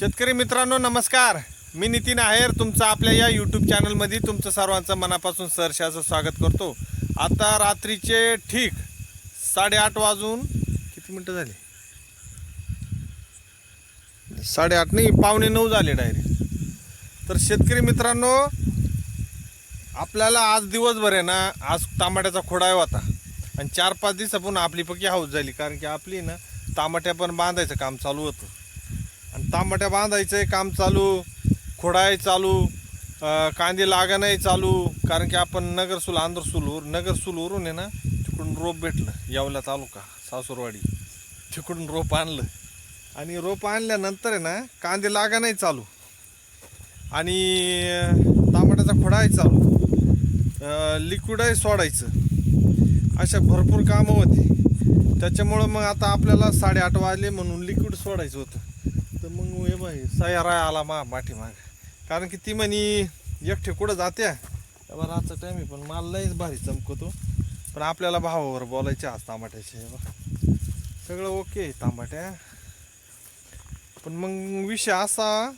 शेतकरी मित्रांनो नमस्कार. मी नितीन आहेर. तुमचं आपल्या या यूट्यूब चॅनलमध्ये तुमचं सर्वांचं मनापासून सरशाचं स्वागत करतो. आता रात्रीचे ठीक साडेआठ वाजून किती मिनटं झाले? साडेआठ नाही पावणे नऊ झाले डायरेक्ट तर शेतकरी मित्रांनो आपल्याला आज दिवसभर आहे ना आज टमाट्याचा खोडाय होता. आणि चार पाच दिवसापून आपली पक्की हाऊस झाली कारण की आपली ना तांबट्या पण बांधायचं काम चालू होतं. आणि तांबट्या बांधायचं काम चालू खोडाय चालू कांदे लागणंही चालू. कारण की आपण नगरसूल आंध्रसूलवर नगरसूलवरून आहे ना तिकडून रोप भेटलं यावला तालुका सासूरवाडी. तिकडून रोप आणलं. आणि रोप आणल्यानंतर आहे ना कांदे लागणंही चालू. आणि तांबट्याचा खोडाही चालू. लिक्विडही सोडायचं. अशा भरपूर कामं होती. त्याच्यामुळं मग आता आपल्याला साडेआठ वाजले म्हणून लिक्विड सोडायचं होतं. मग हे आला मा पाठीमाग कारण की ती म्हणी एकटे कुठं जात्या? तेव्हा रातचा टाईम आहे पण माल लयच भारी चमकतो. पण आपल्याला भावावर बोलायचे आज तांबाट्याचे. हे सगळं ओके तांबाट्या. पण मग विषय असा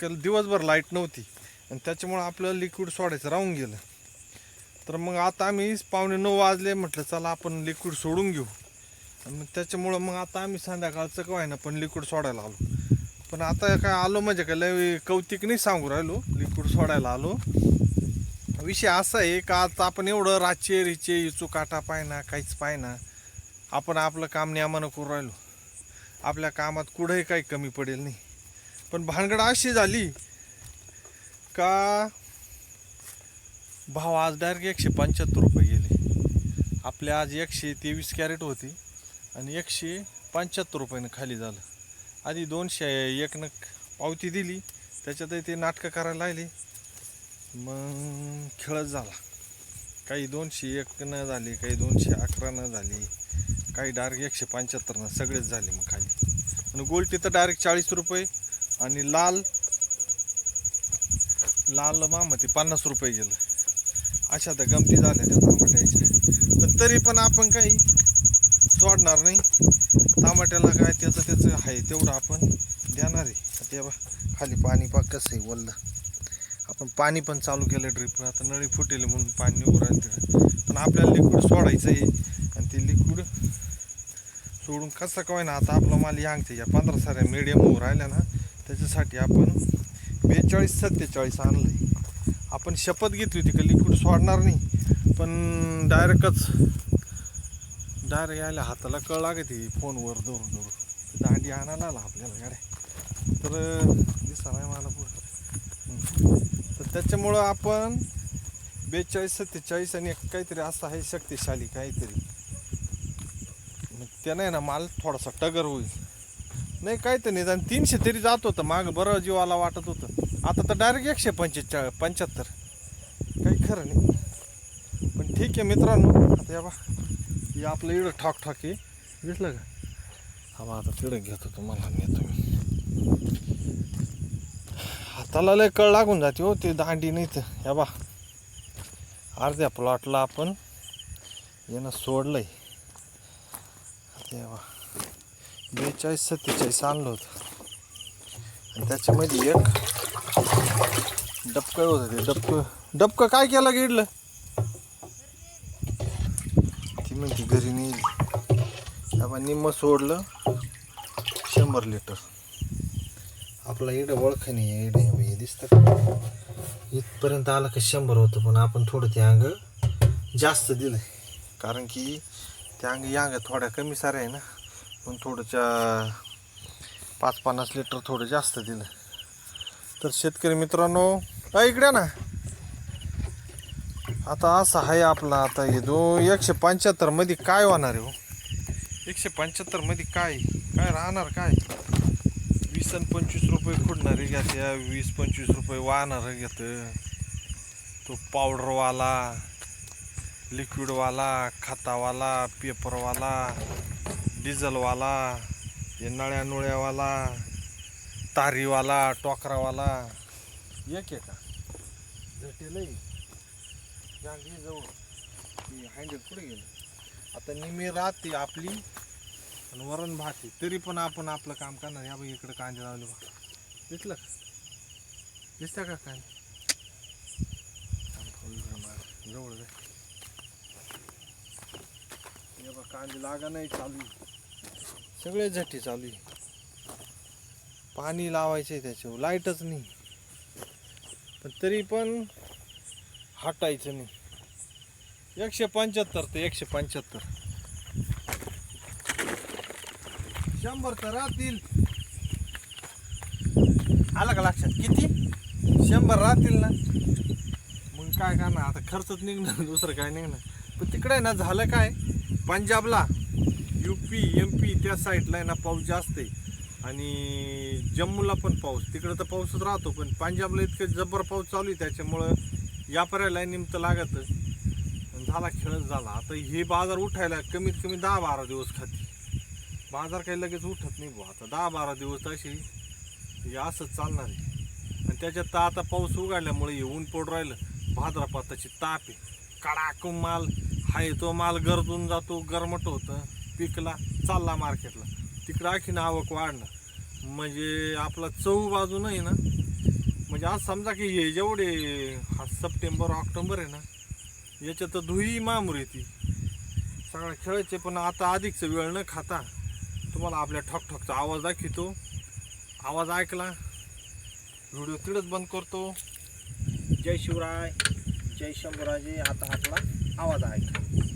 की दिवसभर लाइट नव्हती. आणि त्याच्यामुळं आपलं लिक्विड सोडायचं राहून गेलं. तर मग आता आम्ही पावणे नऊ वाजले म्हटलं चला आपण लिक्विड सोडून घेऊ. आणि त्याच्यामुळं मग आता आम्ही संध्याकाळचं काय ना पण लिक्विड सोडायला आलो. पण आता काय आलो म्हणजे काय लय कौतिक नाही सांगू राहिलो लिक्विड सोडायला आलो. विषय असा आहे का आता आपण एवढं राचे रिचे इचू काटा पाहिना काहीच पाहिना. आपण आपलं काम नियमानं करू राहिलो. आपल्या कामात कुठंही काही कमी पडेल नाही. पण भानगड अशी झाली का भाव आज डायरेक्ट एकशे पंच्याहत्तर रुपये गेले. आपले आज एकशे तेवीस कॅरेट होती आणि एकशे पंच्याहत्तर रुपयानं खाली झालं. आधी दोनशे एक न पावती दिली. त्याच्यातही ते नाटकं करायला लागले. मग खेळच झाला. काही दोनशे एक न झाली काही दोनशे अकरा न झाली काही डायरेक्ट एकशे पंच्याहत्तरनं सगळेच झाले मग खाली. आणि गोल्टी तर डायरेक्ट चाळीस रुपये आणि लाल लाल मामा ते पन्नास रुपये गेलं. अशा तर गमती झाल्या त्या तांबट्याच्या. पण तरी पण आपण काही सोडणार नाही. टमाट्याला काय त्याचं त्याचं आहे तेवढं आपण देणार आहे. ते खाली पाणी पा कसं आहे वल्लं. आपण पाणी पण चालू केलं ड्रिप आता नळी फुटेल म्हणून पाणी निघू राहिलं तिकडं. पण आपल्याला लिक्विड सोडायचं आहे. आणि ते लिक्विड सोडून कसं काय ना आता आपला माल यांगते या पंधरा साऱ्या मिडियम होऊ राहिल्या ना त्याच्यासाठी आपण बेचाळीस सत्तेचाळीस आणलं आपण शपथ घेतली होती का लिक्विड सोडणार नाही. पण डायरेक्टच डायरेक्ट यायला हाताला कळ लागते फोनवर धरून धरून. दांडी आणायला आला आपल्याला गाड्या. तर दिसा नाही मला पुढं. तर त्याच्यामुळं आपण बेचाळीस सत्तेचाळीस आणि एक काहीतरी असं आहे शक्तिशाली काहीतरी. मग त्यानं आहे ना माल थोडासा टगर होईल. नाही काय तर निदान तीनशे तरी जात होतं माग बरं जीवाला वाटत होतं. आता तर डायरेक्ट एकशे पंचेचाळ पंच्याहत्तर. काही खरं नाही. पण ठीक आहे मित्रांनो आता या बा. हे आपलं इकडं ठाक ठाक आहे. दिसलं का? हा आता तिकडं घेतो तुम्हाला नेतो मी. हाताला लय कळ लागून जाते हो ते दांडी नाही तर. या बा. अर्ध्या प्लॉटला आपण यानं सोडलंय. तेव्हा बा. बेचाळीस सत्तेचाळीस आणलं होतं. आणि त्याच्यामध्ये एक डबकं होतं ते डबकं. डबकं काय केलं गिडलं? म्हणते घरी नेली आपण निम्म सोडलं शंभर लिटर. आपला इडं ओळख नाही इकडे हे दिसतं का इथपर्यंत आलं का शंभर होतं पण आपण थोडं ते अंग जास्त दिलं कारण की त्या अंग या अंग थोड्या कमी साऱ्या आहे ना पण थोडंच्या पाच पन्नास लिटर थोडं जास्त दिलं तर शेतकरी मित्रांनो इकडे ना. आता असं आहे आपला आता हे दो एकशे पंच्याहत्तरमध्ये काय होणार आहे हो? एकशे पंच्याहत्तरमध्ये काय? काय राहणार काय? वीस आणि पंचवीस रुपये खुडणारे घेत्या वीस पंचवीस रुपये वाहणार घेत. तो पावडरवाला लिक्विडवाला खतावाला पेपरवाला डिझलवाला हे नळ्या नुळ्यावाला तारीवाला टोकरावाला. एक आहे का? भेटेल गांधी जवळ हँडल पुढे गेलं. आता निमी राहते आपली आणि वरण भात तरी पण आपण आपलं काम करणार. या बाई इकडे कांदे लावले बा दिसलं का? दिसतं का कांदे? जवळ जाय. हे बा कांदे लागा नाही चालू आहे. सगळे झटी चालू आहे. पाणी लावायचे त्याच्यावर. लाईटच नाही. पण तरी पण हटायचं नाही. एकशे पंच्याहत्तर ते एकशे पंच्याहत्तर. शंभर तर राहतील. आला का लक्षात? किती? शंभर राहतील ना. मग काय करणार? आता खर्चच निघणार दुसरं काय निघणार? पण तिकडे ना झालं काय? पंजाबला यू पी एम पी त्या साईडला आहे ना पाऊस जास्त आहे. आणि जम्मूला पण पाऊस. तिकडं तर पाऊसच राहतो पण पंजाबला इतकं जबर पाऊस चालू आहे त्याच्यामुळं या पर्यायला निमतं लागत. झाला खेळच झाला. आता हे बाजार उठायला कमीत कमी दहा बारा दिवस खाते. बाजार काही लगेच उठत नाही भाऊ आता दहा बारा दिवस अशी हे असंच चालणार आहे. आणि त्याच्यात तर आता पाऊस उघडल्यामुळे हे ऊन पडून राहिलं. भाद्रपाताची ताप आहे. कडाक माल हाय तो माल गरजून जातो गरमट होतं. पिकला चालला मार्केटला तिकडं आणखीन आवक वाढणार. म्हणजे आपला चौ बाजू आहे ना म्हणजे आज समजा की हे जेवढे हा सप्टेंबर ऑक्टोबर आहे ना याच्यात तर धुई मामूर येते सगळं खेळायचे पण आता अधिकचा वेळ न खाता तुम्हाला आपल्या ठकठकचा आवाज दाखवतो. आवाज ऐकला व्हिडिओ तिथंच बंद करतो. जय शिवराय जय शंभूराजे आता आपला आवाज ऐका.